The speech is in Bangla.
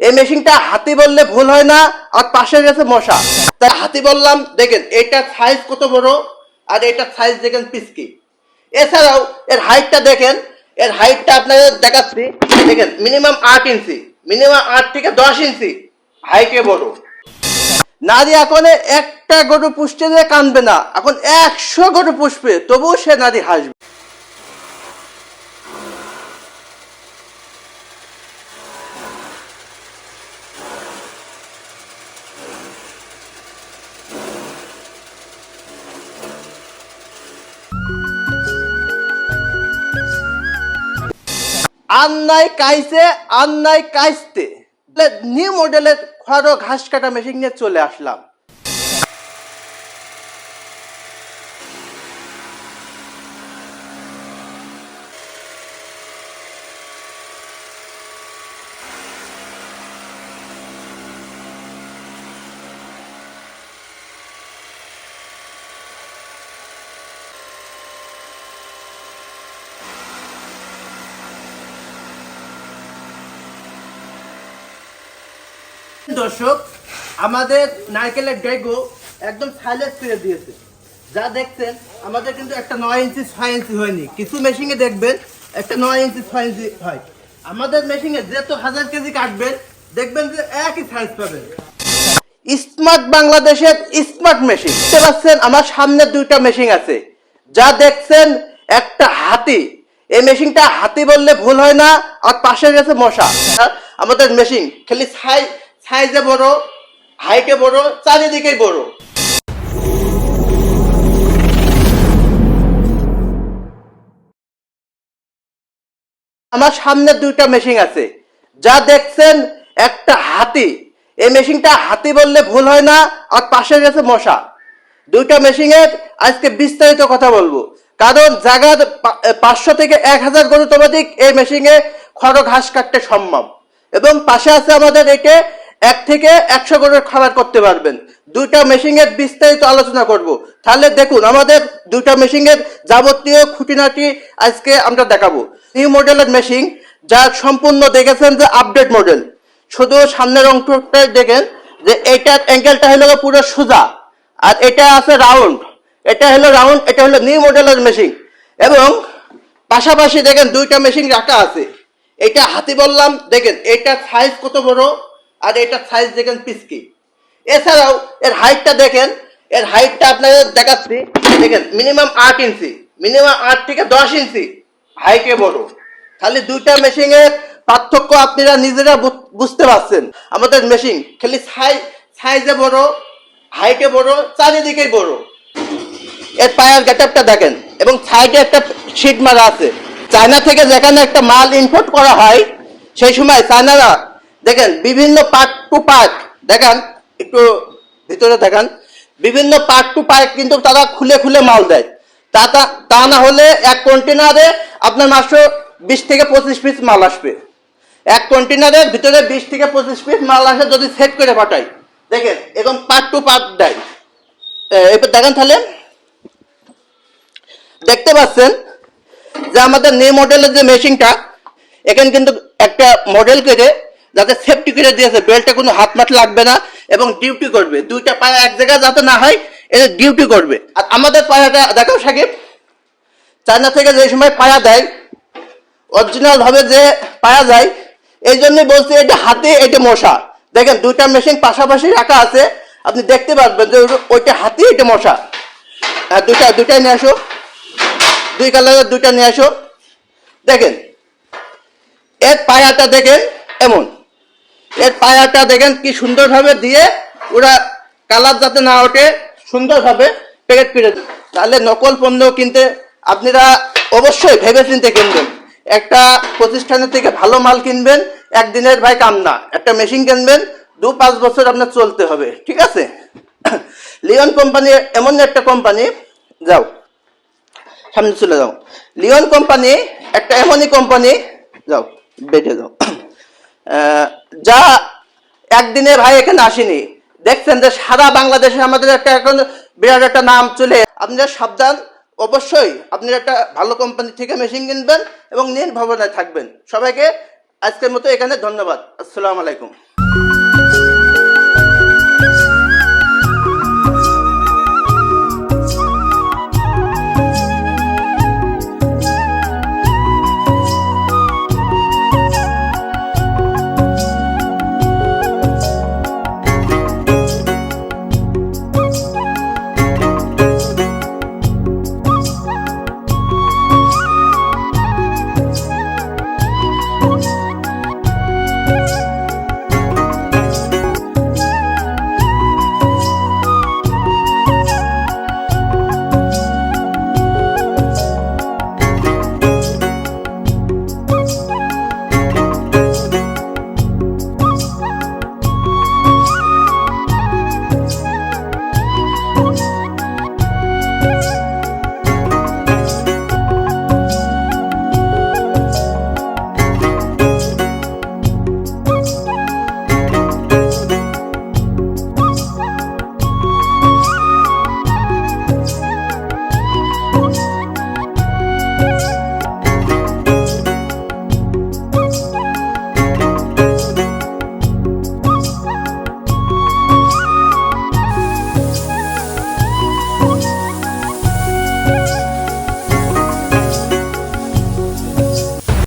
এই মেশিনটা হাতি বললে ভুল হয় না, আর পাশে গেছে মশা। তাই হাতি বললাম, দেখেন এটার সাইজ কত বড়, আর এটার সাইজ দেখেন পিসকি এছাড়াও, এর হাইটটা দেখেন, এর হাইটটা আপনাদের দেখাচ্ছি। দেখেন মিনিমাম আট ইঞ্চি মিনিমাম আট থেকে দশ ইঞ্চি। হাইটে বড়। নারী এখন একটা গরু পুষতে কানবে না, এখন একশো গরু পুষবে, তবুও সে নারী হাসবে। আন্নাই কাইছে আন্নাই কাইছতে। নিউ মডেলের খড়ো ঘাস কাটা মেশিন নিয়ে চলে আসলাম। দর্শক, আমাদের নারকেলের ডেগো একদম সাইলেন্স করে দিয়েছে। যা দেখছেন, আমাদের কিন্তু একটা নয় ইঞ্চি ছয় ইঞ্চি হয়নি। কিছু মেশিনে দেখবেন, একটা নয় ইঞ্চি ছয় ইঞ্চি হয়। আমাদের মেশিনে যত হাজার কেজি কাটবেন, দেখবেন যে একই সাইজ পাবেন। স্মার্ট বাংলাদেশের স্মার্ট মেশিন দেখতে পাচ্ছেন, আমার সামনে দুইটা মেশিন আছে। যা দেখছেন, একটা হাতি। এই মেশিনটা হাতি বললে ভুল হয় না, আর পাশে গেছে মশা। আমাদের মেশিন খালি সাইজ সাইজে বড় হাইটে বড়, চারিদিকে বড়। আমার সামনে দুইটা মেশিন আছে। যা দেখছেন একটা হাতি। এই মেশিনটা হাতি বললে ভুল হয় না, আর পাশে গেছে মশা। দুইটা মেশিনের আজকে বিস্তারিত কথা বলব। কারণ জায়গার পাঁচশো থেকে এক হাজার গরু তমাধিক এই মেশিনে খড় ঘাস কাটতে সম্ভব। এবং পাশে আছে আমাদের একে এক থেকে একশো গরুর খাবার করতে পারবেন। দুইটা মেশিনের বিস্তারিত আলোচনা করব। তাহলে দেখুন, আমাদের দুইটা মেশিনের যাবতীয় খুঁটিনাটি আজকে আমরা দেখাবো। নিউ মডেলের মেশিন যা সম্পূর্ণ দেখেছেন যে আপডেট মডেল শুধু সামনের অংশটা দেখেন যে এইটার অ্যাঙ্গেলটা হলো পুরো সোজা। আর এটা আছে রাউন্ড এটা হলো রাউন্ড এটা হলো নিউ মডেলের মেশিন এবং পাশাপাশি দেখেন দুইটা মেশিন রাখা আছে। এটা হাতি বললাম, দেখেন, এটা সাইজ কত বড়? আর এটার সাইজ দেখেন পিসকি। এছাড়াও এর হাইটটা দেখেন, এর হাইটটা আপনাদের দেখাচ্ছি। দেখেন মিনিমাম আট ইঞ্চি মিনিমাম আট থেকে দশ ইঞ্চি। হাইটে বড়। খালি দুইটা মেশিনের পার্থক্য আপনারা নিজেরা বুঝতে পারছেন। আমাদের মেশিন খালি সাইজ সাইজে বড় হাইটে বড়, চারিদিকেই বড়। এর পায়ের গেটআপটা দেখেন, এবং সাইডে একটা শিট মারা আছে। চায়না থেকে যেখানে একটা মাল ইম্পোর্ট করা হয়, সেই সময় চায়নারা দেখেন, বিভিন্ন পার্ট টু পার্ট দেখেন, একটু ভিতরে দেখান, বিভিন্ন পার্ট টু পার্ট কিন্তু তারা খুলে খুলে মাল দেয়। তা তা- না হলে এক কন্টেনারে আপনার মাত্র বিশ থেকে পঁচিশ পিস মাল আসবে। এক কন্টেনারের ভিতরে বিশ থেকে পঁচিশ পিস মাল আসে যদি সেট করে পাঠাই। দেখেন, এরকম পার্ট টু পার্ট দেয়। এবার দেখেন তাহলে, দেখতে পাচ্ছেন যে আমাদের নিউ মডেলের যে মেশিনটা এখানে কিন্তু একটা মডেল করে যাতে সেফটি করে দিয়েছে বেল্টে কোনো হাত মাত লাগবে না এবং ডিউটি করবে। দুইটা পায়ে এক জায়গায় যাতে না হয় এটা ডিউটি করবে। আর আমাদের পায়াটা, দেখাও সাকিব। চায়না থেকে যে সময় পায়া দেয় অরিজিনাল ভাবে যে পায়া যায়, এই জন্য বলছি এটা হাতে এটা মশা। দেখেন, দুইটা মেশিন পাশাপাশি রাখা আছে। আপনি দেখতে পারবেন যে ওইটা হাতি এটা মশা। হ্যাঁ দুইটা, দুইটাই নিয়ে আসো। দুই কালারের দুইটা নিয়ে আসো। দেখেন, এর পায়াটা দেখেন, এমন। এর পায়াটা দেখেন কি সুন্দরভাবে দিয়ে ওরা কালার যাতে না ওঠে, সুন্দরভাবে প্যাকেট দেয়। তাহলে নকল পণ্য কিনতে আপনারা অবশ্যই ভেবে চিনতে কিনবেন। একটা প্রতিষ্ঠানের থেকে ভালো মাল কিনবেন, একদিনের ভাই কাম না। একটা মেশিন কিনবেন, দু পাঁচ বছর আপনার চলতে হবে, ঠিক আছে? লিওন কোম্পানি এমন একটা কোম্পানি, যাও, সামনে চলে যাও। লিওন কোম্পানি, একটা এমনই কোম্পানি, যাও বেটে যাও যা একদিনে ভাই এখানে আসেনি। দেখছেন যে সারা বাংলাদেশে আমাদের একটা এখন বিরাট একটা নাম চলে। আপনারা সাবধান, অবশ্যই আপনি একটা ভালো কোম্পানি থেকে মেশিন কিনবেন এবং নির্ভবনায় থাকবেন। সবাইকে আজকের মতো এখানে ধন্যবাদ। আসসালামু আলাইকুম।